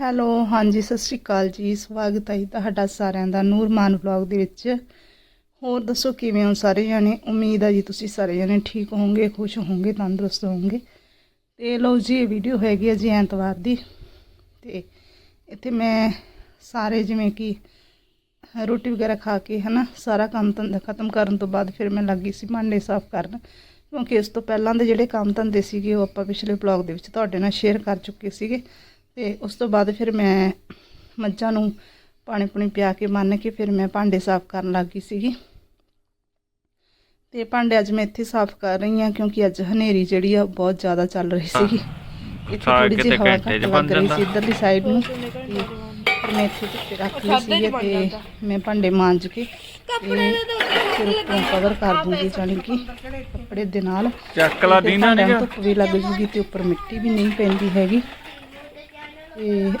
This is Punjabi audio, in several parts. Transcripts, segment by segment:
ਹੈਲੋ, ਹਾਂਜੀ, ਸਤਿ ਸ਼੍ਰੀ ਅਕਾਲ ਜੀ। ਸਵਾਗਤ ਹੈ ਜੀ ਤੁਹਾਡਾ ਸਾਰਿਆਂ ਦਾ ਨੂਰਮਾਨ ਵਲੌਗ ਦੇ ਵਿੱਚ। ਹੋਰ ਦੱਸੋ, ਕਿਵੇਂ ਹੋ ਸਾਰੇ ਜਾਣੇ? ਉਮੀਦ ਹੈ ਜੀ ਤੁਸੀਂ ਸਾਰੇ ਜਾਣੇ ਠੀਕ ਹੋਵੋਗੇ, ਖੁਸ਼ ਹੋਵੋਗੇ, ਤੰਦਰੁਸਤ ਹੋਵੋਗੇ। ਤੇ ਲਓ ਜੀ, ਇਹ ਵੀਡੀਓ ਹੈਗੀ ਹੈ ਜੀ ਐਤਵਾਰ ਦੀ। ਤੇ ਇੱਥੇ ਮੈਂ ਸਾਰੇ ਜਿਵੇਂ ਕਿ ਰੋਟੀ ਵਗੈਰਾ ਖਾ ਕੇ ਹਨਾ, ਸਾਰਾ ਕੰਮ ਧੰਦਾ ਖਤਮ ਕਰਨ ਤੋਂ ਬਾਅਦ ਫਿਰ ਮੈਂ ਲੱਗੀ ਸੀ ਭਾਂਡੇ ਸਾਫ਼ ਕਰਨ। ਕਿਉਂਕਿ ਇਸ ਤੋਂ ਪਹਿਲਾਂ ਦੇ ਜਿਹੜੇ ਕੰਮ ਧੰਦੇ ਸੀਗੇ, ਉਹ ਆਪਾਂ ਪਿਛਲੇ ਬਲੌਗ ਦੇ ਵਿੱਚ ਤੁਹਾਡੇ ਨਾਲ ਸ਼ੇਅਰ ਕਰ ਚੁੱਕੇ ਸੀਗੇ। ਤੇ ਉਸ ਤੋਂ ਬਾਅਦ ਫਿਰ ਮੈਂ ਮੱਝਾਂ ਨੂੰ ਪਾਣੀ ਪੁਣੀ ਪਿਆ ਕੇ ਮੰਨ ਕੇ ਫਿਰ ਮੈਂ ਭਾਂਡੇ ਸਾਫ਼ ਕਰਨ ਲੱਗੀ ਸੀਗੀ। ਤੇ ਭਾਂਡੇ ਅੱਜ ਮੈਂ ਇੱਥੇ ਸਾਫ਼ ਕਰ ਰਹੀ ਹਾਂ ਕਿਉਂਕਿ ਅੱਜ ਹਨੇਰੀ ਜਿਹੜੀ ਆ ਬਹੁਤ ਜ਼ਿਆਦਾ ਚੱਲ ਰਹੀ ਸੀਗੀ। ਇੱਥੇ ਥੋੜੀ ਜਿਹੀ ਹਵਾ ਘੰਟੇ ਲੱਗ ਰਹੀ ਜਾਂਦਾ। ਸੀ ਇੱਧਰਲੀ ਸਾਈਡ ਨੂੰ। ਤੇ ਮੈਂ ਇੱਥੇ ਧੁੱਪੇ ਰੱਖ ਲਈ ਸੀ ਤੇ ਮੈਂ ਭਾਂਡੇ ਮਾਂਜ ਕੇ ਫਿਰ ਉੱਪਰੋਂ ਕਵਰ ਕਰ ਦੂੰਗੀ ਜਾਣੀ ਕਿ ਕੱਪੜੇ ਦੇ ਨਾਲ। ਚੱਕ ਲਾ ਦੀਨਾ ਭਾਂਡਿਆਂ ਨੂੰ ਨੀਗਾ। ਧੁੱਪ ਵੀ ਲੱਗ ਜੂਗੀ ਤੇ ਉੱਪਰ ਮਿੱਟੀ ਵੀ ਨਹੀਂ ਪੈਂਦੀ ਹੈਗੀ। ਤੇ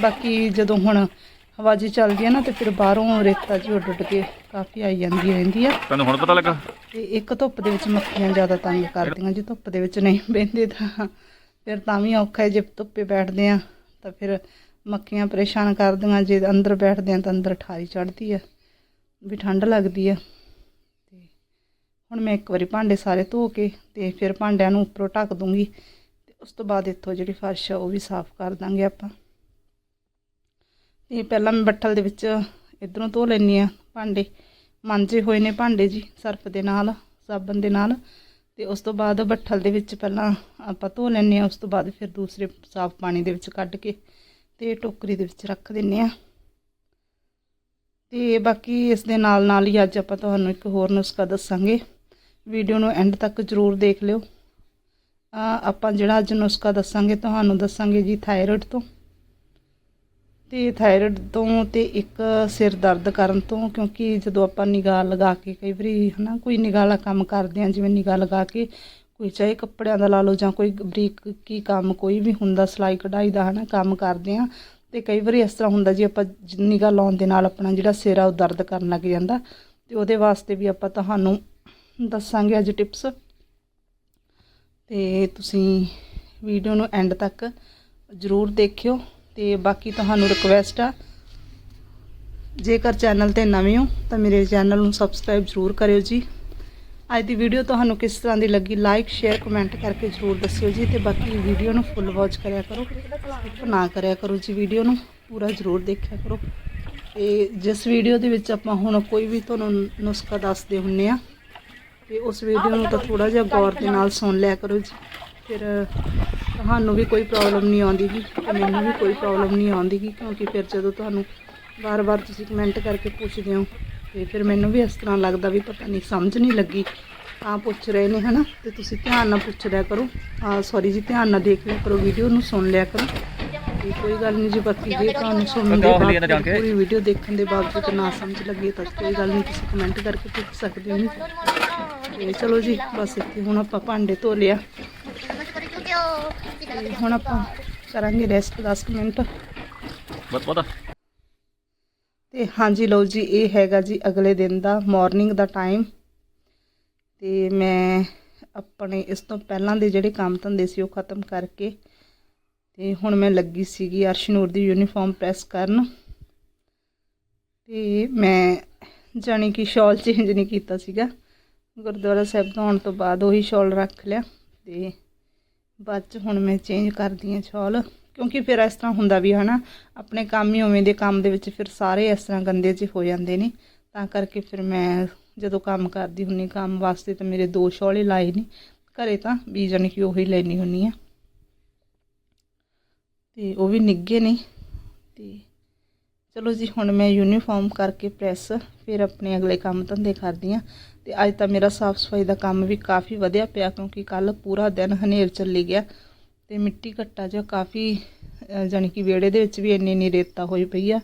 ਬਾਕੀ ਜਦੋਂ ਹੁਣ ਹਵਾ ਜੀ ਚੱਲਦੀ ਹੈ ਨਾ ਤੇ ਫਿਰ ਬਾਹਰੋਂ ਰੇਤਾ ਜੀ ਉੱਡ ਉੱਡ ਕੇ ਕਾਫੀ ਆਈ ਜਾਂਦੀ ਰਹਿੰਦੀ ਆ। ਤੈਨੂੰ ਹੁਣ ਪਤਾ ਲੱਗਾ? ਤੇ ਇੱਕ ਧੁੱਪ ਦੇ ਵਿੱਚ ਮੱਖੀਆਂ ਜ਼ਿਆਦਾ ਤੰਗ ਕਰਦੀਆਂ ਜੇ ਧੁੱਪ ਦੇ ਵਿੱਚ ਨਹੀਂ ਬਹਿੰਦੇ ਤਾਂ। ਫਿਰ ਤਾਂ ਵੀ ਔਖਾ ਹੈ ਜੇ ਧੁੱਪੇ ਬੈਠਦੇ ਆ ਤਾਂ ਫਿਰ ਮੱਖੀਆਂ ਪਰੇਸ਼ਾਨ ਕਰਦੀਆਂ ਜੇ ਅੰਦਰ ਬੈਠਦੇ ਆ ਤਾਂ ਅੰਦਰ ਠਾਰੀ ਚੜ੍ਹਦੀ ਆ ਵੀ ਠੰਡ ਲੱਗਦੀ ਆ। ਤੇ ਹੁਣ ਮੈਂ ਇੱਕ ਵਾਰੀ ਭਾਂਡੇ ਸਾਰੇ ਧੋ ਕੇ ਤੇ ਫਿਰ ਭਾਂਡਿਆਂ ਨੂੰ ਉੱਪਰੋਂ ਢੱਕ ਦੂੰਗੀ। ਉਸ ਤੋਂ ਬਾਅਦ ਇੱਥੋਂ ਜਿਹੜੀ ਫਰਸ਼ ਆ, ਉਹ ਵੀ ਸਾਫ਼ ਕਰ ਦਾਂਗੇ ਆਪਾਂ। ਤੇ ਪਹਿਲਾਂ ਮੈਂ ਬੱਠਲ ਦੇ ਵਿੱਚ ਇਧਰੋਂ ਧੋ ਲੈਣੀ ਆ ਭਾਂਡੇ। ਮਾਂਜੇ ਹੋਏ ਨੇ ਭਾਂਡੇ ਜੀ, ਸਰਫ ਦੇ ਨਾਲ, ਸਾਬਣ ਦੇ ਨਾਲ। ਤੇ ਉਸ ਤੋਂ ਬਾਅਦ ਬੱਠਲ ਦੇ ਵਿੱਚ ਪਹਿਲਾਂ ਆਪਾਂ ਧੋ ਲੈਂਦੇ ਆ ਉਸ ਤੋਂ ਬਾਅਦ ਫਿਰ ਦੂਸਰੇ ਸਾਫ਼ ਪਾਣੀ ਦੇ ਵਿੱਚ ਕੱਢ ਕੇ ਤੇ ਟੋਕਰੀ ਦੇ ਵਿੱਚ ਰੱਖ ਦਿੰਨੇ ਆ ਤੇ ਬਾਕੀ ਇਸ ਦੇ ਨਾਲ ਨਾਲ ਹੀ ਅੱਜ ਆਪਾਂ ਤੁਹਾਨੂੰ ਇੱਕ ਹੋਰ ਨੁਸਖਾ ਦੱਸਾਂਗੇ। ਵੀਡੀਓ ਨੂੰ ਐਂਡ ਤੱਕ ਜ਼ਰੂਰ ਦੇਖ ਲਿਓ। ਆਪਾਂ ਜਿਹੜਾ ਅੱਜ ਨੁਸਖਾ ਦੱਸਾਂਗੇ, ਤੁਹਾਨੂੰ ਦੱਸਾਂਗੇ ਜੀ ਥਾਇਰੋਇਡ ਤੋਂ। ਤੇ ਥਾਇਰੋਇਡ ਤੋਂ ਤੇ ਇੱਕ ਸਿਰ ਦਰਦ ਕਰਨ ਤੋਂ, ਕਿਉਂਕਿ ਜਦੋਂ ਆਪਾਂ ਨਿਗਾਹ ਲਗਾ ਕੇ ਕਈ ਵਾਰੀ ਹਨਾ, ਕੋਈ ਨਿਗਾਹ ਵਾਲਾ ਕੰਮ ਕਰਦੇ ਆ ਜਿਵੇਂ ਨਿਗਾਹ ਲਗਾ ਕੇ ਕੋਈ ਚਾਹੇ ਕੱਪੜਿਆਂ ਦਾ ਲਾ ਲਓ ਜਾਂ ਕੋਈ ਬਰੀਕ ਕੀ ਕੰਮ, ਕੋਈ ਵੀ ਹੁੰਦਾ, ਸਿਲਾਈ ਕਢਾਈ ਦਾ ਹਨਾ, ਕੰਮ ਕਰਦੇ ਆ ਤੇ ਕਈ ਵਾਰੀ ਇਸ ਤਰ੍ਹਾਂ ਹੁੰਦਾ ਜੀ ਆਪਾਂ ਨਿਗਾਹ ਲਾਉਣ ਦੇ ਨਾਲ ਆਪਣਾ ਜਿਹੜਾ ਸਿਰ ਆ, ਉਹ ਦਰਦ ਕਰਨ ਲੱਗ ਜਾਂਦਾ। ਤੇ ਉਹਦੇ ਵਾਸਤੇ ਵੀ ਆਪਾਂ ਤੁਹਾਨੂੰ ਦੱਸਾਂਗੇ ਅੱਜ ਟਿਪਸ ਤੇ ਤੁਸੀਂ ਵੀਡੀਓ ਨੂੰ ਐਂਡ ਤੱਕ ਜ਼ਰੂਰ ਦੇਖਿਓ ਤੇ ਬਾਕੀ ਤੁਹਾਨੂੰ ਰਿਕਵੈਸਟ ਆ, ਜੇਕਰ ਚੈਨਲ ਤੇ ਨਵੇਂ ਹੋ, ਤਾਂ ਮੇਰੇ ਚੈਨਲ ਨੂੰ ਸਬਸਕ੍ਰਾਈਬ ਜ਼ਰੂਰ ਕਰਿਓ ਜੀ। ਅੱਜ ਦੀ ਵੀਡੀਓ ਤੁਹਾਨੂੰ ਕਿਸ ਤਰ੍ਹਾਂ ਦੀ ਲੱਗੀ ਲਾਈਕ ਸ਼ੇਅਰ ਕਮੈਂਟ ਕਰਕੇ ਜ਼ਰੂਰ ਦੱਸਿਓ ਜੀ ਤੇ ਬਾਕੀ ਵੀਡੀਓ ਨੂੰ ਫੁੱਲ ਵਾਚ ਕਰਿਆ ਕਰੋ ਨਾ ਕਰਿਆ ਕਰੋ ਜੀ ਵੀਡੀਓ ਨੂੰ, ਪੂਰਾ ਜ਼ਰੂਰ ਦੇਖਿਆ ਕਰੋ। ਤੇ ਜਿਸ ਵੀਡੀਓ ਦੇ ਵਿੱਚ ਆਪਾਂ ਹੁਣ ਕੋਈ ਵੀ ਤੁਹਾਨੂੰ ਨੁਸਖਾ ਦੱਸਦੇ ਹੁੰਨੇ ਆ ਤੇ ਉਸ ਵੀਡੀਓ ਨੂੰ ਤਾਂ ਥੋੜਾ ਜਿਹਾ ਗੌਰ ਦੇ ਨਾਲ ਸੁਣ ਲਿਆ ਕਰੋ ਜੀ। ਫਿਰ ਤੁਹਾਨੂੰ ਵੀ ਕੋਈ ਪ੍ਰੋਬਲਮ ਨਹੀਂ ਆਉਂਦੀ ਤੇ ਮੈਨੂੰ ਵੀ ਕੋਈ ਪ੍ਰੋਬਲਮ ਨਹੀਂ ਆਉਂਦੀ ਗੀ ਕਿਉਂਕਿ ਫਿਰ ਜਦੋਂ ਤੁਹਾਨੂੰ ਵਾਰ-ਵਾਰ ਤੁਸੀਂ ਕਮੈਂਟ ਕਰਕੇ ਪੁੱਛਦੇ ਹੋ ਤੇ ਫਿਰ ਮੈਨੂੰ ਵੀ ਇਸ ਤਰ੍ਹਾਂ ਲੱਗਦਾ ਵੀ ਪਤਾ ਨਹੀਂ ਸਮਝ ਨਹੀਂ ਲੱਗੀ। ਤਾਂ ਪੁੱਛ ਰਹੇ ਨੇ ਹਨਾ? ਤੇ ਤੁਸੀਂ ਧਿਆਨ ਨਾਲ ਪੁੱਛ ਲਿਆ ਕਰੋ। ਆ ਸੌਰੀ ਜੀ ਧਿਆਨ ਨਾਲ ਦੇਖ ਲਿਆ ਕਰੋ ਵੀਡੀਓ ਨੂੰ ਸੁਣ ਲਿਆ ਕਰੋ। ਤੇ ਕੋਈ ਗੱਲ ਨਹੀਂ ਜੀ ਬਾਕੀ ਜੇ ਤੁਹਾਨੂੰ ਸੁਣਨ ਦੇ ਜਾ ਬਾਅਦ। ਪੂਰੀ ਵੀਡੀਓ ਦੇਖਣ ਦੇ ਬਾਵਜੂਦ ਨਾ ਸਮਝ ਲੱਗੇ ਤਾਂ ਕੋਈ ਗੱਲ ਨਹੀਂ ਤੁਸੀਂ ਕਮੈਂਟ ਕਰਕੇ ਪੁੱਛ ਸਕਦੇ ਹੋ ਤੇ ਚਲੋ ਜੀ ਬਸ ਇੱਥੇ ਹੁਣ ਆਪਾਂ ਭਾਂਡੇ ਧੋ ਲਿਆ ਤੇ ਹੁਣ ਆਪਾਂ ਕਰਾਂਗੇ ਰੈਸਟ 10 ਕੁ ਮਿੰਟ। ਬਸ ਪਤਾ ਤੇ ਹਾਂਜੀ ਲਓ ਜੀ ਇਹ ਹੈਗਾ ਜੀ ਅਗਲੇ ਦਿਨ ਦਾ ਮਾਰਨਿੰਗ ਦਾ ਟਾਈਮ ਤੇ ਮੈਂ ਆਪਣੇ ਇਸ ਤੋਂ ਪਹਿਲਾਂ ਦੇ ਜਿਹੜੇ ਕੰਮ ਧੰਦੇ ਸੀ ਉਹ ਖਤਮ ਕਰਕੇ ਤੇ ਹੁਣ ਮੈਂ ਲੱਗੀ ਸੀਗੀ ਅਰਸ਼ਨੂਰ ਦੀ ਯੂਨੀਫਾਰਮ ਪ੍ਰੈਸ ਕਰਨ। ਤੇ ਮੈਂ ਜਾਣੀ ਕਿ ਸ਼ਾਲ ਚੇਂਜ ਨਹੀਂ ਕੀਤਾ ਸੀਗਾ। ਗੁਰਦੁਆਰਾ ਸਾਹਿਬ ਤੋਂ ਆਉਣ ਤੋਂ ਬਾਅਦ ਉਹੀ ਸ਼ਾਲ ਰੱਖ ਲਿਆ ਤੇ ਬਾਅਦ ਚ ਹੁਣ ਮੈਂ ਚੇਂਜ ਕਰਦੀ ਹਾਂ ਸ਼ਾਲ, ਕਿਉਂਕਿ ਫਿਰ ਇਸ ਤਰ੍ਹਾਂ ਹੁੰਦਾ ਵੀ ਹਨਾ, ਆਪਣੇ ਕੰਮ ਹੀ ਉਵੇਂ ਦੇ ਕੰਮ ਦੇ ਵਿੱਚ ਫਿਰ ਸਾਰੇ ਇਸ ਤਰ੍ਹਾਂ ਗੰਦੇ ਜਿਹੇ ਹੋ ਜਾਂਦੇ ਨੇ, ਤਾਂ ਕਰਕੇ ਫਿਰ ਮੈਂ ਜਦੋਂ ਕੰਮ ਕਰਦੀ ਹੁੰਨੀ ਕੰਮ ਵਾਸਤੇ ਤਾਂ ਮੇਰੇ ਦੋ ਸ਼ਾਲੇ ਲਾਏ ਨੇ, ਘਰੇ ਤਾਂ ਵੀ ਜਾਣੀ ਕਿ ਉਹੀ ਲੈਣੀ ਹੁੰਨੀ ਆ ਤੇ ਉਹ ਵੀ ਨਿੱਗੇ ਨੇ ਤੇ ਚਲੋ ਜੀ ਹੁਣ ਮੈਂ ਯੂਨੀਫਾਰਮ ਕਰਕੇ ਪ੍ਰੈਸ ਫਿਰ ਆਪਣੇ ਅਗਲੇ ਕੰਮ ਧੰਦੇ ਕਰਦੀ ਆ ਤੇ ਅੱਜ ਤਾਂ ਮੇਰਾ ਸਾਫ਼ ਸਫ਼ਾਈ ਦਾ ਕੰਮ ਵੀ ਕਾਫੀ ਵਧਿਆ ਪਿਆ ਕਿਉਂਕਿ ਕੱਲ ਪੂਰਾ ਦਿਨ ਹਨੇਰ ਚੱਲੀ ਗਿਆ ਤੇ ਮਿੱਟੀ ਘੱਟਾ ਜਿਹਾ ਕਾਫੀ ਅਹ, ਜਾਣੀ ਕਿ ਵਿਹੜੇ ਦੇ ਵਿੱਚ ਵੀ ਇੰਨੀ ਇੰਨੀ ਰੇਤਾ ਹੋਈ ਪਈ ਆ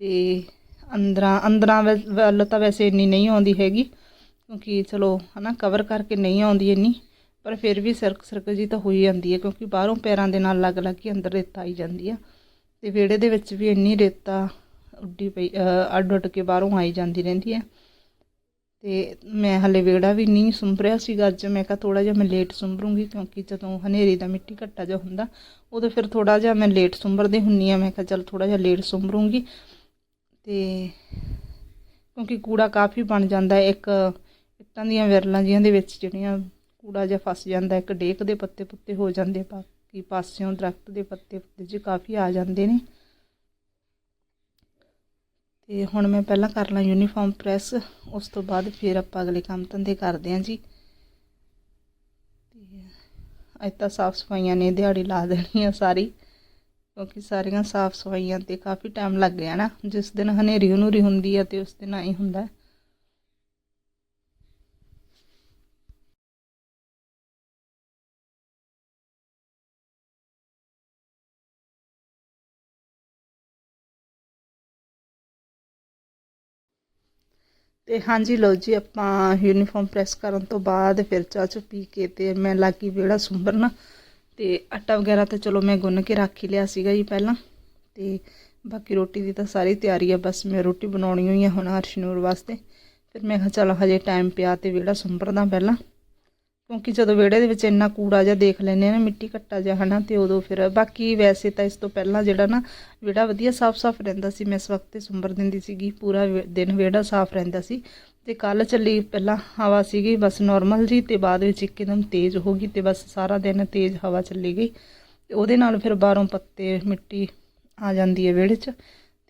ਤੇ ਅੰਦਰਾਂ ਅੰਦਰਾਂ ਵੱਲ ਤਾਂ ਵੈਸੇ ਇੰਨੀ ਨਹੀਂ ਆਉਂਦੀ ਹੈਗੀ ਕਿਉਂਕਿ ਚਲੋ ਹਨਾ ਕਵਰ ਕਰਕੇ ਨਹੀਂ ਆਉਂਦੀ ਇੰਨੀ ਪਰ ਫਿਰ ਵੀ ਸਰਕ ਸਰਕ ਜੀ ਤਾਂ ਹੋਈ ਜਾਂਦੀ ਹੈ ਕਿਉਂਕਿ ਬਾਹਰੋਂ ਪੈਰਾਂ ਦੇ ਨਾਲ ਲੱਗ ਲੱਗ ਕੇ ਅੰਦਰ ਰੇਤਾ ਆਈ ਜਾਂਦੀ ਆ ਤੇ ਵਿਹੜੇ ਦੇ ਵਿੱਚ ਵੀ ਇੰਨੀ ਰੇਤਾ ਉੱਡੀ ਪਈ ਅੱਡ ਉੱਡ ਕੇ ਬਾਹਰੋਂ ਆਈ ਜਾਂਦੀ ਰਹਿੰਦੀ ਹੈ। ਤੇ ਮੈਂ ਹਲੇ ਵਿਹੜਾ ਵੀ ਨਹੀਂ ਸੁੰਭਰਿਆ ਸੀਗਾ। ਅੱਜ ਮੈਂ ਕਿਹਾ ਥੋੜਾ ਜਿਹਾ ਮੈਂ ਲੇਟ ਸੁੰਭਰੂੰਗੀ ਕਿਉਂਕਿ ਜਦੋਂ ਹਨੇਰੀ ਦਾ ਮਿੱਟੀ ਘੱਟਾ ਜਿਹਾ ਹੁੰਦਾ, ਉਦੋਂ ਫਿਰ ਥੋੜਾ ਜਿਹਾ ਮੈਂ ਲੇਟ ਸੁੰਭਰਦੀ ਹੁੰਨੀ ਆ ਮੈਂ ਕਿਹਾ ਚਲ ਥੋੜਾ ਜਿਹਾ ਲੇਟ ਸੁੰਭਰੂੰਗੀ। ਤੇ ਕਿਉਂਕਿ ਕੂੜਾ ਕਾਫੀ ਬਣ ਜਾਂਦਾ ਹੈ। ਇੱਕ ਇੱਟਾਂ ਦੀਆਂ ਵਿਰਲਾਂ ਜਿਹੀਆਂ ਦੇ ਵਿੱਚ ਜਿਹੜੀਆਂ ਕੂੜਾ ਜਿਹਾ ਫਸ ਜਾਂਦਾ, ਇੱਕ ਡੇਕ ਦੇ ਪੱਤੇ ਪੁੱਤੇ ਹੋ ਜਾਂਦੇ, ਬਾਕੀ ਪਾਸਿਓਂ ਦਰਖਤ ਦੇ ਪੱਤੇ ਪੁੱਤੇ ਜੀ ਕਾਫੀ ਆ ਜਾਂਦੇ ਨੇ। ਤੇ ਹੁਣ ਮੈਂ ਪਹਿਲਾਂ ਕਰ ਲਾਂ ਯੂਨੀਫਾਰਮ ਪ੍ਰੈਸ ਉਸ ਤੋਂ ਬਾਅਦ ਫਿਰ ਆਪਾਂ ਅਗਲੇ ਕੰਮ ਧੰਦੇ ਕਰਦੇ ਹਾਂ ਜੀ। ਤੇ ਅੱਜ ਤਾਂ ਸਾਫ਼ ਸਫਾਈਆਂ ਨੇ, ਦਿਹਾੜੀ ਲਾ ਦੇਣੀ ਆ ਸਾਰੀ, ਕਿਉਂਕਿ ਸਾਰੀਆਂ ਸਾਫ਼ ਸਫਾਈਆਂ ਤੇ ਕਾਫੀ ਟਾਈਮ ਲੱਗ ਗਿਆ ਨਾ। ਜਿਸ ਦਿਨ ਹਨੇਰੀ ਹਨੂਰੀ ਹੁੰਦੀ ਆ ਤੇ ਉਸ ਦਿਨ ਆਈ ਹੁੰਦਾ। ਤੇ ਹਾਂਜੀ ਲਓ ਜੀ, ਆਪਾਂ ਯੂਨੀਫਾਰਮ ਪ੍ਰੈਸ ਕਰਨ ਤੋਂ ਬਾਅਦ ਫਿਰ ਚਾਹ 'ਚ ਪੀ ਕੇ ਤੇ ਮੈਂ ਲੱਗੀ ਵਿਹੜਾ ਸੁੰਬਰਨਾ ਤੇ ਆਟਾ ਵਗੈਰਾ ਤਾਂ ਚਲੋ ਮੈਂ ਗੁੰਨ ਕੇ ਰੱਖ ਹੀ ਲਿਆ ਸੀਗਾ ਜੀ ਪਹਿਲਾਂ। ਤੇ ਬਾਕੀ ਰੋਟੀ ਦੀ ਤਾਂ ਸਾਰੀ ਤਿਆਰੀ ਆ, ਬਸ ਮੈਂ ਰੋਟੀ ਬਣਾਉਣੀ ਹੋਈ ਆ ਹੁਣ ਹਰਸ਼ਨੂਰ ਵਾਸਤੇ। ਫਿਰ ਮੈਂ ਕਿਹਾ ਚਲੋ ਹਜੇ ਟਾਈਮ ਪਿਆ ਤੇ ਵਿਹੜਾ ਸੁੰਬਰਦਾ ਪਹਿਲਾਂ। ਕਿਉਂਕਿ ਜਦੋਂ ਵਿਹੜੇ ਦੇ ਵਿੱਚ ਇੰਨਾ ਕੂੜਾ ਜਿਹਾ ਦੇਖ ਲੈਂਦੇ ਆ ਨਾ, ਮਿੱਟੀ ਘੱਟਾ ਜਿਹਾ, ਹਨਾ, ਤੇ ਉਦੋਂ ਫਿਰ ਬਾਕੀ ਵੈਸੇ ਤਾਂ ਇਸ ਤੋਂ ਪਹਿਲਾਂ ਜਿਹੜਾ ਨਾ ਵਿਹੜਾ ਵਧੀਆ ਸਾਫ਼-ਸਾਫ਼ ਰਹਿੰਦਾ ਸੀ। ਮੈਂ ਇਸ ਵਕਤ ਤੇ ਸੁੰਬਰ ਦਿੰਦੀ ਸੀਗੀ, ਪੂਰਾ ਦਿਨ ਵਿਹੜਾ ਸਾਫ਼ ਰਹਿੰਦਾ ਸੀ। ਤੇ ਕੱਲ ਚੱਲੀ ਪਹਿਲਾਂ ਹਵਾ ਸੀਗੀ, ਬਸ ਨਾਰਮਲ ਜੀ, ਤੇ ਬਾਅਦ ਵਿੱਚ ਇੱਕਦਮ ਤੇਜ਼ ਹੋ ਗਈ ਤੇ ਬਸ ਸਾਰਾ ਦਿਨ ਤੇਜ਼ ਹਵਾ ਚੱਲੀ ਗਈ। ਤੇ ਉਹਦੇ ਨਾਲ ਫਿਰ ਬਾਹਰੋਂ ਪੱਤੇ, ਮਿੱਟੀ ਆ ਜਾਂਦੀ ਹੈ ਵਿਹੜੇ 'ਚ।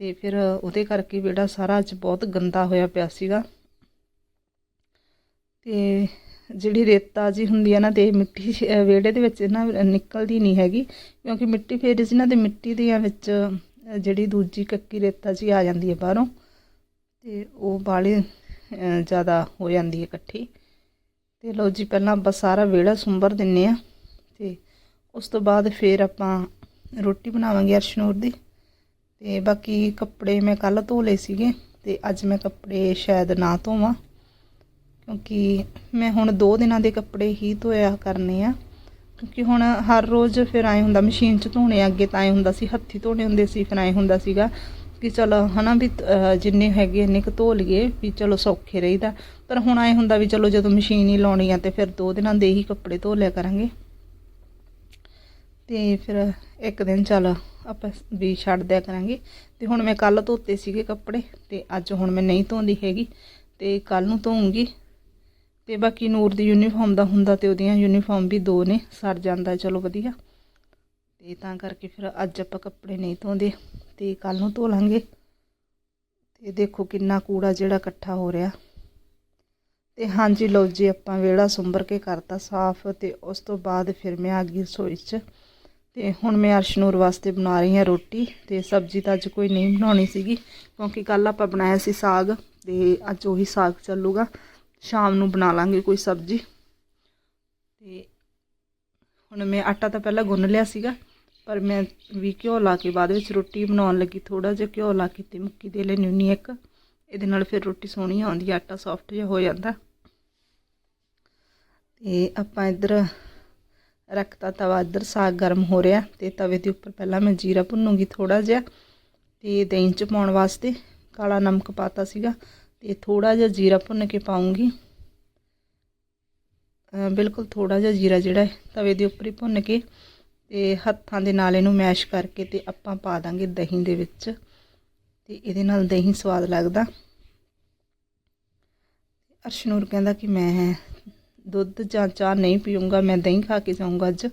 ਤੇ ਫਿਰ ਉਹਦੇ ਕਰਕੇ ਵਿਹੜਾ ਸਾਰਾ ਅੱਜ ਬਹੁਤ ਗੰਦਾ ਹੋਇਆ ਪਿਆ ਸੀਗਾ। ਤੇ ਜਿਹੜੀ ਰੇਤਾ ਜੀ ਹੁੰਦੀ ਹੈ ਨਾ ਤੇ ਮਿੱਟੀ ਵਿਹੜੇ ਦੇ ਵਿੱਚ ਨਾ ਨਿਕਲਦੀ ਨਹੀਂ ਹੈਗੀ, ਕਿਉਂਕਿ ਮਿੱਟੀ ਫੇਰ ਜਿਹਨਾਂ ਦੇ ਮਿੱਟੀ ਦੀਆਂ ਵਿੱਚ ਜਿਹੜੀ ਦੂਜੀ ਕੱਕੀ ਰੇਤਾ ਜੀ ਆ ਜਾਂਦੀ ਹੈ ਬਾਹਰੋਂ ਤੇ ਉਹ ਬਾਹਲੀ ਜ਼ਿਆਦਾ ਹੋ ਜਾਂਦੀ ਹੈ ਇਕੱਠੀ। ਤੇ ਲਓ ਜੀ, ਪਹਿਲਾਂ ਆਪਾਂ ਸਾਰਾ ਵਿਹੜਾ ਸੁੰਬਰ ਦਿੰਨੇ ਆ ਤੇ ਉਸ ਤੋਂ ਬਾਅਦ ਫੇਰ ਆਪਾਂ ਰੋਟੀ ਬਣਾਵਾਂਗੇ ਅਰਸ਼ਨੂਰ ਦੀ। ਤੇ ਬਾਕੀ ਕੱਪੜੇ ਮੈਂ ਕੱਲ ਧੋ ਲਏ ਸੀਗੇ ਤੇ ਅੱਜ ਮੈਂ ਕੱਪੜੇ ਸ਼ਾਇਦ ਨਾ ਧੋਵਾਂ। ਕਿਉਂਕਿ ਮੈਂ ਹੁਣ 2 ਦਿਨਾਂ ਦੇ ਕੱਪੜੇ ਹੀ ਧੋਇਆ ਕਰਨੇ ਆ। ਕਿਉਂਕਿ ਹੁਣ ਹਰ ਰੋਜ਼ ਫਿਰ ਐ ਹੁੰਦਾ ਮਸ਼ੀਨ 'ਚ ਧੋਣੇ ਅੱਗੇ ਤਾਂ ਐ ਹੁੰਦਾ ਸੀ ਹੱਥੀ ਧੋਣੇ ਹੁੰਦੇ ਸੀ, ਫਿਰ ਐ ਹੁੰਦਾ ਸੀਗਾ ਕਿ ਚਲੋ ਹਨਾ ਵੀ ਜਿੰਨੇ ਹੈਗੇ ਇੰਨੇ ਕੁ ਧੋ ਲਈਏ ਵੀ ਚਲੋ ਸੌਖੇ ਰਹੀਦਾ। ਪਰ ਹੁਣ ਐ ਹੁੰਦਾ ਵੀ ਚਲੋ ਜਦੋਂ ਮਸ਼ੀਨ ਹੀ ਲਾਉਣੀ ਆ ਤੇ ਫਿਰ 2 ਦਿਨਾਂ ਦੇ ਹੀ ਕੱਪੜੇ ਧੋ ਲਿਆ ਕਰਾਂਗੇ। ਤੇ ਫਿਰ ਇੱਕ ਦਿਨ ਚੱਲ ਆਪਾਂ ਵੀ ਛੱਡ ਦਿਆ ਕਰਾਂਗੇ। ਤੇ ਹੁਣ ਮੈਂ ਕੱਲ ਧੋਤੇ ਸੀਗੇ ਕੱਪੜੇ ਤੇ ਅੱਜ ਹੁਣ ਮੈਂ ਨਹੀਂ ਧੋਂਦੀ ਹੈਗੀ। ਤੇ ਕੱਲ ਨੂੰ ਧੋਉਂਗੀ ਤੇ ਬਾਕੀ ਨੂਰ ਦੀ ਯੂਨੀਫਾਰਮ ਦਾ ਹੁੰਦਾ ਤੇ ਉਹਦੀਆਂ ਯੂਨੀਫਾਰਮ ਵੀ ਦੋ ਨੇ, ਸਰ ਜਾਂਦਾ ਚਲੋ ਵਧੀਆ। ਤੇ ਤਾਂ ਕਰਕੇ ਫਿਰ ਅੱਜ ਆਪਾਂ ਕੱਪੜੇ ਨਹੀਂ ਧੋਂਦੇ, ਤੇ ਕੱਲ ਨੂੰ ਧੋ ਲਾਂਗੇ। ਤੇ ਦੇਖੋ ਕਿੰਨਾ ਕੂੜਾ ਜਿਹੜਾ ਇਕੱਠਾ ਹੋ ਰਿਹਾ। ਤੇ ਹਾਂਜੀ ਲਓ ਜੀ, ਆਪਾਂ ਵਿਹੜਾ ਸੁੰਬਰ ਕੇ ਕਰਤਾ ਸਾਫ਼, ਤੇ ਉਸ ਤੋਂ ਬਾਅਦ ਫਿਰ ਮੈਂ ਆ ਗਈ ਰਸੋਈ 'ਚ। ਤੇ ਹੁਣ ਮੈਂ ਅਰਸ਼ਨੂਰ ਵਾਸਤੇ ਬਣਾ ਰਹੀ ਹਾਂ ਰੋਟੀ, ਤੇ ਸਬਜ਼ੀ ਤਾਂ ਅੱਜ ਕੋਈ ਨਹੀਂ ਬਣਾਉਣੀ ਸੀਗੀ, ਕਿਉਂਕਿ ਕੱਲ ਆਪਾਂ ਬਣਾਇਆ ਸੀ ਸਾਗ, ਤੇ ਅੱਜ ਉਹੀ ਸਾਗ ਚੱਲੂਗਾ। ਸ਼ਾਮ ਨੂੰ ਬਣਾ ਲਾਂਗੇ ਕੋਈ ਸਬਜ਼ੀ। ਤੇ ਹੁਣ ਮੈਂ ਆਟਾ ਤਾਂ ਪਹਿਲਾਂ ਗੁੰਨ ਲਿਆ ਸੀਗਾ, ਪਰ ਮੈਂ ਵੀ ਘਿਓ ਲਾ ਕੇ ਬਾਅਦ ਵਿੱਚ ਰੋਟੀ ਬਣਾਉਣ ਲੱਗੀ ਥੋੜਾ ਜਿਹਾ ਘਿਓ ਲਾ ਕੇ ਤੇ ਮੁੱਕੀ ਦੇ ਲੈਣੀ ਹੁੰਦੀ ਇੱਕ। ਇਹਦੇ ਨਾਲ ਫਿਰ ਰੋਟੀ ਸੋਹਣੀ ਆਉਂਦੀ ਆਟਾ ਸੌਫਟ ਜਿਹਾ ਹੋ ਜਾਂਦਾ। ਤੇ ਆਪਾਂ ਇੱਧਰ ਰੱਖਤਾ ਤਵਾ, ਇੱਧਰ ਸਾਗ ਗਰਮ ਹੋ ਰਿਹਾ ਤੇ ਤਵੇ ਦੇ ਉੱਪਰ ਪਹਿਲਾਂ ਮੈਂ ਜੀਰਾ ਭੁੰਨੂਗੀ ਥੋੜਾ ਜਿਹਾ ਤੇ ਦਹੀਂ ਚ ਪਾਉਣ ਵਾਸਤੇ ਕਾਲਾ ਨਮਕ ਪਾਤਾ ਸੀਗਾ ਤੇ ਥੋੜਾ ਜਿਹਾ ਜੀਰਾ ਭੁੰਨ ਕੇ ਪਾਉਂਗੀ ਬਿਲਕੁਲ ਥੋੜਾ ਜਿਹਾ ਜੀਰਾ ਜਿਹੜਾ ਤਵੇ ਦੇ ਉੱਪਰ ਹੀ ਭੁੰਨ ਕੇ ਤੇ ਹੱਥਾਂ ਦੇ ਨਾਲ ਇਹਨੂੰ ਮੈਸ਼ ਕਰਕੇ ਤੇ ਆਪਾਂ ਪਾ ਦਾਂਗੇ ਦਹੀਂ ਦੇ ਵਿੱਚ। ਤੇ ਇਹਦੇ ਨਾਲ ਦਹੀਂ ਸਵਾਦ ਲੱਗਦਾ। ਅਰਸ਼ਨੂਰ ਕਹਿੰਦਾ ਕਿ ਮੈਂ ਦੁੱਧ ਜਾਂ ਚਾਹ ਨਹੀਂ ਪੀਊਂਗਾ, ਮੈਂ ਦਹੀਂ ਖਾ ਕੇ ਜਾਊਂਗਾ ਅੱਜ।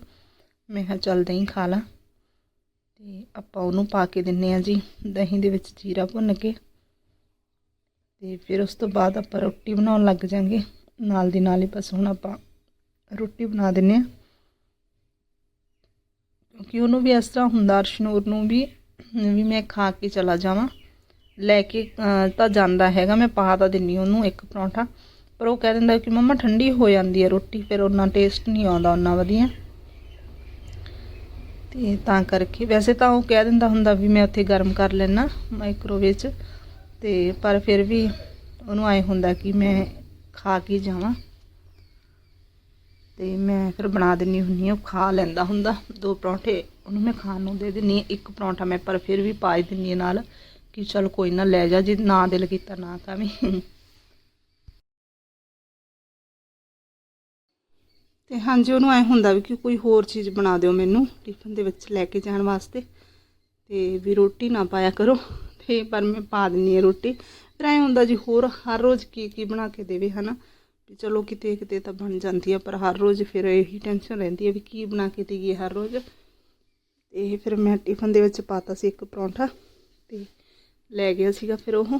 ਮੈਂ ਕਿਹਾ, ਚੱਲ ਦਹੀਂ ਖਾ ਲਾ। ਤੇ ਆਪਾਂ ਉਹਨੂੰ ਪਾ ਕੇ ਦਿੰਨੇ ਆ ਜੀ, ਦਹੀਂ ਦੇ ਵਿੱਚ ਜੀਰਾ ਭੁੰਨ ਕੇ। ਤੇ ਫਿਰ ਉਸ ਤੋਂ ਬਾਅਦ ਆਪਾਂ ਰੋਟੀ ਬਣਾਉਣ ਲੱਗ ਜਾਾਂਗੇ। ਨਾਲ ਦੀ ਨਾਲ ਹੀ ਬਸ ਹੁਣ ਆਪਾਂ ਰੋਟੀ ਬਣਾ ਦਿੰਨੇ ਆ ਕਿਉਂਕਿ ਉਹਨੂੰ ਵੀ ਇਸ ਤਰ੍ਹਾਂ ਹੁੰਦਾ ਅਰਸ਼ਨੂਰ ਨੂੰ ਵੀ ਵੀ ਮੈਂ ਖਾ ਕੇ ਚਲਾ ਜਾਵਾਂ। ਲੈ ਕੇ ਤਾਂ ਜਾਂਦਾ ਹੈਗਾ, ਮੈਂ ਪਾ ਤਾਂ ਦਿੰਨੀ ਉਹਨੂੰ ਇੱਕ ਪਰੌਂਠਾ। ਪਰ ਉਹ ਕਹਿ ਦਿੰਦਾ ਕਿ ਮੰਮਾ ਠੰਡੀ ਹੋ ਜਾਂਦੀ ਹੈ ਰੋਟੀ, ਫਿਰ ਉਹਨਾਂ ਟੇਸਟ ਨਹੀਂ ਆਉਂਦਾ ਉਹਨਾਂ ਵਧੀਆ। ਤੇ ਤਾਂ ਕਰਕੇ ਵੈਸੇ ਤਾਂ ਉਹ ਕਹਿ ਦਿੰਦਾ ਹੁੰਦਾ ਵੀ ਮੈਂ ਉੱਥੇ ਗਰਮ ਕਰ ਲੈਣਾ ਮਾਈਕ੍ਰੋਵੇਵ 'ਚ। ਤੇ ਪਰ ਫਿਰ ਵੀ ਉਹਨੂੰ ਐ ਹੁੰਦਾ ਕਿ ਮੈਂ ਖਾ ਕੇ ਜਾਵਾਂ। ਤੇ ਮੈਂ ਫਿਰ ਬਣਾ ਦਿੰਨੀ ਹੁੰਨੀ ਆ ਖਾ ਲੈਂਦਾ ਹੁੰਦਾ, ਦੋ ਪਰੌਂਠੇ ਉਹਨੂੰ ਮੈਂ ਖਾਣ ਨੂੰ ਦੇ ਦਿੰਨੀ ਇੱਕ ਪਰੌਂਠਾ ਮੈਂ ਪਰ ਫਿਰ ਵੀ ਪਾ ਦਿੰਨੀ ਨਾਲ ਕਿ ਚਲ ਕੋਈ ਨਾ ਲੈ ਜਾ, ਜੇ ਨਾ ਦਿਲ ਕੀਤਾ ਨਾ ਖਾਵੀਂ ਤੇ ਹਾਂਜੀ, ਉਹਨੂੰ ਐ ਹੁੰਦਾ ਵੀ ਕਿ ਕੋਈ ਹੋਰ ਚੀਜ਼ ਬਣਾ ਦਿਓ ਮੈਨੂੰ, ਟਿਫਨ ਦੇ ਵਿੱਚ ਲੈ ਕੇ ਜਾਣ ਵਾਸਤੇ। ਤੇ ਵੀ ਰੋਟੀ ਨਾ ਪਾਇਆ ਕਰੋ, ਤੇ ਪਰ ਮੈਂ ਪਾ ਦਿੰਨੀ ਆ ਰੋਟੀ। ਫਿਰ ਐ ਹੁੰਦਾ ਜੀ, ਹੋਰ ਹਰ ਰੋਜ਼ ਕੀ ਕੀ ਬਣਾ ਕੇ ਦੇਵੇ, ਹਨਾ? ਵੀ ਚਲੋ ਕਿਤੇ ਕਿਤੇ ਤਾਂ ਬਣ ਜਾਂਦੀ ਆ, ਪਰ ਹਰ ਰੋਜ਼ ਫਿਰ ਇਹੀ ਟੈਨਸ਼ਨ ਰਹਿੰਦੀ ਹੈ ਵੀ ਕੀ ਬਣਾ ਕੇ ਦੇਈਏ ਹਰ ਰੋਜ਼। ਇਹ ਫਿਰ ਮੈਂ ਟਿਫਨ ਦੇ ਵਿੱਚ ਪਾਤਾ ਸੀ ਇੱਕ ਪਰੌਂਠਾ ਤੇ ਲੈ ਗਿਆ ਸੀਗਾ ਫਿਰ ਉਹ।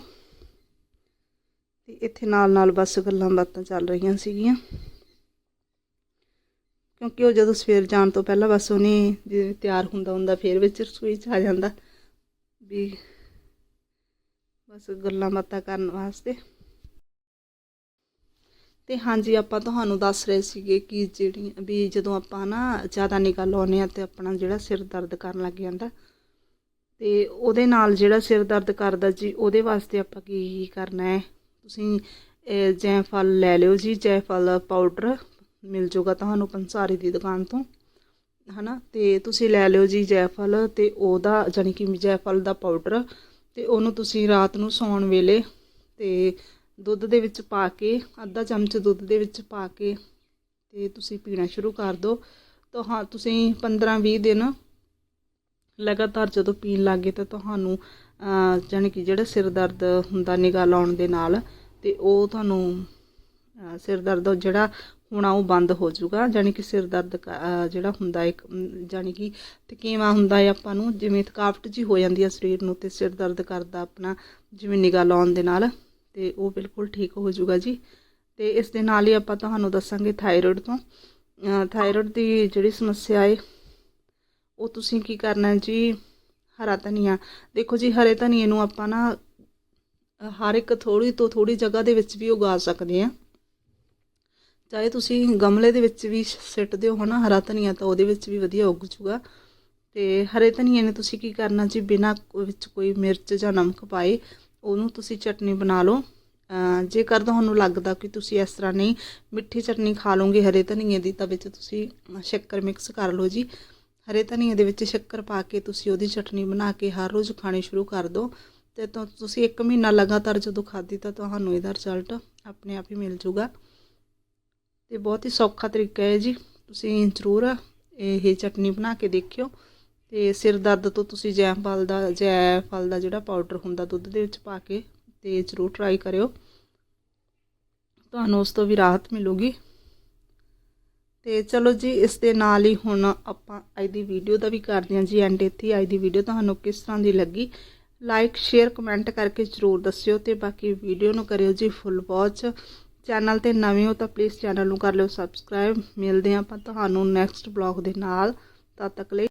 ਤੇ ਇੱਥੇ ਨਾਲ ਨਾਲ ਬਸ ਗੱਲਾਂ ਬਾਤਾਂ ਚੱਲ ਰਹੀਆਂ ਸੀਗੀਆਂ। ਕਿਉਂਕਿ ਉਹ ਜਦੋਂ ਸਵੇਰ ਜਾਣ ਤੋਂ ਪਹਿਲਾਂ ਬਸ ਉਹਨੇ ਜੇ ਤਿਆਰ ਹੁੰਦਾ ਹੁੰਦਾ ਫਿਰ ਵਿੱਚ ਰਸੋਈ 'ਚ ਆ ਜਾਂਦਾ ਵੀ ਬਸ ਗੱਲਾਂ ਬਾਤਾਂ ਕਰਨ ਵਾਸਤੇ। ਤੇ ਹਾਂਜੀ, ਆਪਾਂ ਤੁਹਾਨੂੰ ਦੱਸ ਰਹੇ ਸੀਗੇ ਕਿ ਜਿਹੜੀ, ਵੀ ਜਦੋਂ ਆਪਾਂ ਨਾ ਜ਼ਿਆਦਾ ਨਿਗਾਹ ਲਾਉਂਦੇ ਆ ਤੇ ਆਪਣਾ ਜਿਹੜਾ ਸਿਰ ਦਰਦ ਕਰਨ ਲੱਗ ਜਾਂਦਾ, ਤੇ ਉਹਦੇ ਨਾਲ ਜਿਹੜਾ ਸਿਰ ਦਰਦ ਕਰਦਾ ਜੀ, ਉਹਦੇ ਵਾਸਤੇ ਆਪਾਂ ਕੀ ਕਰਨਾ ਹੈ? ਤੁਸੀਂ ਜੈਫਲ ਲੈ ਲਿਓ ਜੀ ਜੈਫਲ ਪਾਊਡਰ ਮਿਲ ਜਾਊਗਾ ਤੁਹਾਨੂੰ ਪੰਸਾਰੀ ਦੀ ਦੁਕਾਨ ਤੋਂ, ਹਨਾ? ਤੇ ਤੁਸੀਂ ਲੈ ਲਿਓ ਜੀ ਜੈਫਲ ਤੇ ਉਹਦਾ ਜਾਨੀ ਕਿ ਜੈਫਲ ਦਾ ਪਾਊਡਰ ਤੇ ਉਹਨੂੰ ਤੁਸੀਂ ਰਾਤ ਨੂੰ ਸੌਣ ਵੇਲੇ ਤੇ ਦੁੱਧ ਦੇ ਵਿੱਚ ਪਾ ਕੇ ਅੱਧਾ ਚਮਚ ਦੁੱਧ ਦੇ ਵਿੱਚ ਪਾ ਕੇ ਤੇ ਤੁਸੀਂ ਪੀਣਾ ਸ਼ੁਰੂ ਕਰ ਦਿਓ। ਤਾਂ ਹਾਂ ਤੁਸੀਂ 15-20 ਦਿਨ ਲਗਾਤਾਰ ਜਦੋਂ ਪੀਣ ਲੱਗੇ ਤਾਂ ਤੁਹਾਨੂੰ ਅਹ, ਜਾਣੀ ਕਿ ਜਿਹੜਾ ਸਿਰ ਦਰਦ ਹੁੰਦਾ ਨਿਗਾਹ ਲਾਉਣ ਦੇ ਨਾਲ ਤੇ ਉਹ ਤੁਹਾਨੂੰ ਸਿਰ ਦਰਦ ਜਿਹੜਾ ਹੋਣਾ ਉਹ ਬੰਦ ਹੋ ਜਾਊਗਾ। ਜਾਣੀ ਕਿ ਸਿਰ ਦਰਦ ਕ- ਜਿਹੜਾ ਹੁੰਦਾ ਇੱਕ ਅਮ, ਜਾਣੀ ਕਿ ਥਕੇਵਾਂ ਹੁੰਦਾ ਹੈ ਆਪਾਂ ਨੂੰ ਜਿਵੇਂ ਥਕਾਵਟ ਜੀ ਹੋ ਜਾਂਦੀ ਹੈ ਸਰੀਰ ਨੂੰ ਤੇ ਸਿਰ ਦਰਦ ਕਰਦਾ ਆਪਣਾ ਜਿਵੇਂ ਨਿਗਾਹ ਲਾਉਣ ਦੇ ਨਾਲ। ਤੇ ਉਹ ਬਿਲਕੁਲ ਠੀਕ ਹੋ ਜਾਊਗਾ ਜੀ। ਤੇ ਇਸ ਦੇ ਨਾਲ ਹੀ ਆਪਾਂ ਤੁਹਾਨੂੰ ਦੱਸਾਂਗੇ ਥਾਇਰਾਇਡ ਤੋਂ। ਥਾਇਰੋਇਡ ਦੀ ਜਿਹੜੀ ਸਮੱਸਿਆ ਹੈ ਉਹ ਤੁਸੀਂ ਕੀ ਕਰਨਾ ਜੀ? ਹਰਾ ਧਨੀਆ। ਦੇਖੋ ਜੀ, ਹਰੇ ਧਨੀਏ ਨੂੰ ਆਪਾਂ ਨਾ, ਹਰ ਇੱਕ ਥੋੜੀ ਤੋਂ ਥੋੜੀ ਜਗ੍ਹਾ ਦੇ ਵਿੱਚ ਵੀ ਉਗਾ ਸਕਦੇ ਆ ਚਾਹੇ ਤੁਸੀਂ ਗਮਲੇ ਦੇ ਵਿੱਚ ਵੀ ਸਿੱਟ ਦਿਓ ਹਨਾ ਹਰਾ ਧਨੀਆ, ਤਾਂ ਉਹਦੇ ਵਿੱਚ ਵੀ ਵਧੀਆ ਉੱਗ ਜੂਗਾ ਤੇ ਹਰੇ ਧਨੀਏ ਨੇ ਤੁਸੀਂ ਕੀ ਕਰਨਾ ਜੀ? ਬਿਨਾਂ ਵਿੱਚ ਕੋਈ ਮਿਰਚ ਜਾਂ ਨਮਕ ਪਾਏ ਉਹਨੂੰ ਤੁਸੀਂ ਚਟਨੀ ਬਣਾ ਲਓ। ਜੇਕਰ ਤੁਹਾਨੂੰ ਲੱਗਦਾ ਕਿ ਤੁਸੀਂ ਇਸ ਤਰ੍ਹਾਂ ਨਹੀਂ ਮਿੱਠੀ ਚਟਨੀ ਖਾ ਲਓਗੇ ਹਰੇ ਧਨੀਏ ਦੀ, ਤਾਂ ਵਿੱਚ ਤੁਸੀਂ ਸ਼ੱਕਰ ਮਿਕਸ ਕਰ ਲਓ ਜੀ। ਹਰੇ ਧਨੀਏ ਦੇ ਵਿੱਚ ਸ਼ੱਕਰ ਪਾ ਕੇ ਤੁਸੀਂ ਉਹਦੀ ਚਟਨੀ ਬਣਾ ਕੇ ਹਰ ਰੋਜ਼ ਖਾਣੀ ਸ਼ੁਰੂ ਕਰ ਦਿਓ। ਤੇ ਤੁਸੀਂ 1 ਮਹੀਨਾ ਲਗਾਤਾਰ ਜਦੋਂ ਖਾਧੀ, ਤਾਂ ਤੁਹਾਨੂੰ ਇਹਦਾ ਰਿਜ਼ਲਟ ਆਪਣੇ ਆਪ ਹੀ ਮਿਲ ਜਾਊਗਾ। ਤੇ ਬਹੁਤ ਹੀ ਸੌਖਾ ਤਰੀਕਾ ਹੈ ਜੀ। ਤੁਸੀਂ ਜ਼ਰੂਰ ਇਹ ਚਟਨੀ ਬਣਾ ਕੇ ਦੇਖਿਓ। ਤੇ ਸਿਰ ਦਰਦ ਤੋਂ ਤੁਸੀਂ ਜੈਫਲ ਦਾ ਜੈਫਲ ਦਾ ਜਿਹੜਾ ਪਾਊਡਰ ਹੁੰਦਾ ਦੁੱਧ ਦੇ ਵਿੱਚ ਪਾ ਕੇ ਤੇ ਜ਼ਰੂਰ ਟਰਾਈ ਕਰਿਓ। ਤੁਹਾਨੂੰ ਉਸ ਤੋਂ ਵੀ ਰਾਹਤ ਮਿਲੂਗੀ। ਤੇ ਚਲੋ ਜੀ, ਇਸ ਦੇ ਨਾਲ ਹੀ ਹੁਣ ਆਪਾਂ ਅੱਜ ਦੀ ਵੀਡੀਓ ਦਾ ਵੀ ਕਰਦੇ ਹਾਂ ਜੀ ਐਂਡ ਇੱਥੇ ਅੱਜ ਦੀ ਵੀਡੀਓ ਤੁਹਾਨੂੰ ਕਿਸ ਤਰ੍ਹਾਂ ਦੀ ਲੱਗੀ? ਲਾਈਕ ਸ਼ੇਅਰ ਕਮੈਂਟ ਕਰਕੇ ਜਰੂਰ ਦੱਸਿਓ ਤੇ ਬਾਕੀ ਵੀਡੀਓ ਨੂੰ ਕਰਿਓ ਜੀ ਫੁੱਲ ਵਾਚ ਚੈਨਲ ਤੇ ਨਵੇਂ ਹੋ ਤਾਂ ਪਲੀਜ਼ ਚੈਨਲ ਨੂੰ ਕਰ ਲਿਓ ਸਬਸਕ੍ਰਾਈਬ ਮਿਲਦੇ ਹਾਂ ਆਪਾਂ ਤੁਹਾਨੂੰ ਨੈਕਸਟ ਬਲੌਗ ਦੇ ਨਾਲ। ਤਦ ਤੱਕ ਲਈ